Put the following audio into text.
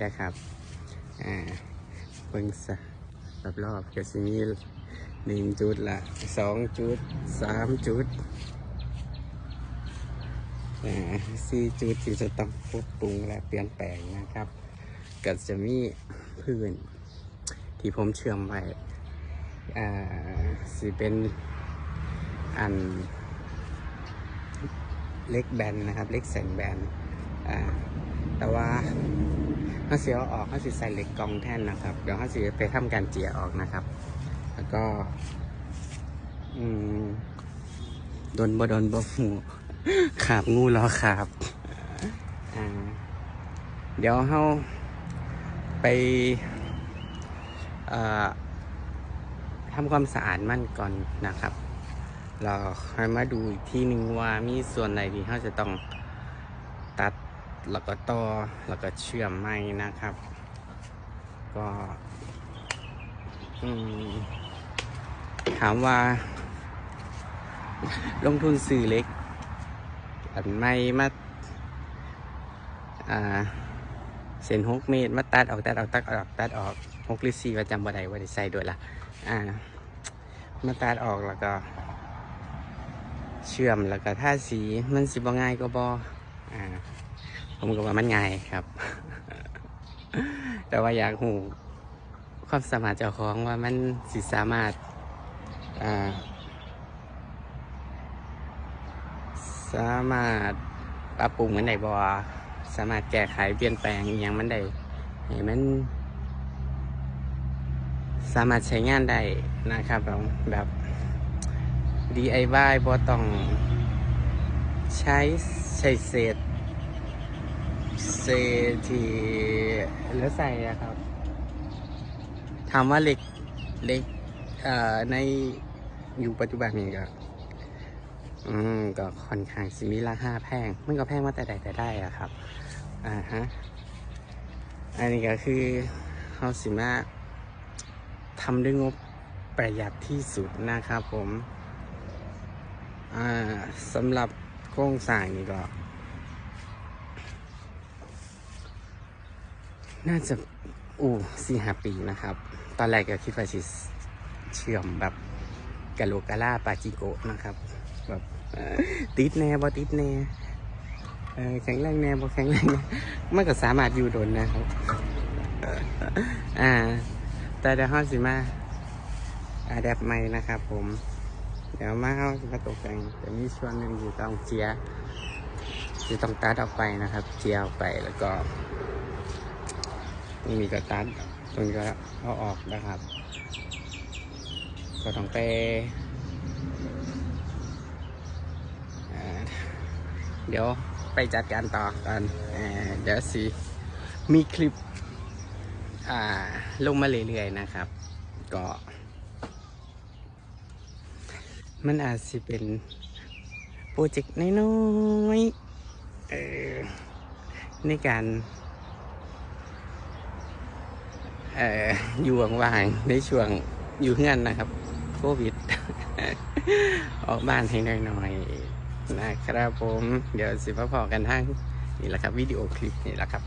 นะครับอ่าเบิ่งซะรอบๆก็สิมีหนึ่งจุดละสองจุดสามจุดอ่าสี่จุดที่จะต้องปรับปรุงและเปลี่ยนแปลงนะครับ ก็จะมีพื้นที่ผมเชื่อมไว้อ่าสิเป็นอันเล็กแบนนะครับ เล็กแสนแบนอ่าแต่ว่า เขาเสียออกเขาสิใส่เหล็กกองแท่นนะครับ เดี๋ยวเขาสิไปทำการเจียออกนะครับ แล้วก็ อืมโดนบ่โดนบ่หมูขาบงูรอขาบอ่าเดี๋ยวเขาไปทำความสะอาดมั่นก่อนนะครับ เราค่อยมาดูอีกที่หนึ่งว่ามีส่วนไหนที่เขาจะต้องตัด แล้วก็ต่อแล้วก็เชื่อมไม้นะครับ ก็อืมถามว่า ลงทุนซื้อเล็ก อันไม่มาอ่าเส้นหกเมตรมาตัดออกตัดออกตัดออกตัดออกหกหรือสี่ประจำบ่ได้ว่าได้ใส่ด้วยล่ะอ่ามาตัดออกแล้วก็ เชื่อมแล้วก็ท่าสีมันสิบ่ง่ายก็บอ่า ผมก็ว่ามันง่ายครับ แต่ว่าอยากหูความสามารถเจ้าของว่ามันสิสามารถอ่าสามารถปรับปรุงมันได้บ่สามารถแก้ไขเปลี่ยนแปลงอย่างมันได้ให้มัน สามารถใช้งานได้นะครับแบบแบบ DIY บ่ต้องใช้ใช้เศษ เศษที่เหลือใส่อะครับ ถามว่าเหล็กเหล็กในอยู่ปัจจุบันนี้ก็อืมก็ค่อนข้างสิมีราคาแพง มันก็แพงมาแต่ใดแต่ได้อะครับ อ่าฮะ อันนี้ก็คือเขาสิมาทำด้วยงบประหยัดที่สุดนะครับผม อ่าสำหรับโครงสร้างนี่ก็ น่าจะอู้สี่ห้าปีนะครับ ตอนแรกก็คิดว่าสิเชื่อมแบบกะโลกกะลาปาจิโกะนะครับ แบบติดแน่บ่ติดแน่แข็งแรงแน่บ่แข็งแรงแน่มันก็สามารถอยู่โดนนะครับอ่า แต่เดี๋ยวห้าสิมาอาแดปใหม่นะครับผม เดี๋ยวมาเอามาตกแต่งแต่มีส่วนหนึ่งอยู่ต้องเจียที่ต้องตัดออกไปนะครับ เจียออกไปแล้วก็ ตรงนี้ก็ตัดตรงนี้ก็เอาออกนะครับ ก็ต้องไปเอ่อเดี๋ยวไปจัดการต่อกันเดี๋ยวสิ มีคลิปอ่าลงมาเรื่อยๆนะครับ ก็ มันอาจจะเป็นโปรเจกต์น้อยๆเออในการ เอ่ออยู่ว่างๆในช่วงอยู่เฮือนนะครับโควิด ออกบ้านให้หน่อยๆนะครับผม เดี๋ยวสิมาพอกันทั้งนี่แหละครับวิดีโอคลิปนี่แหละครับ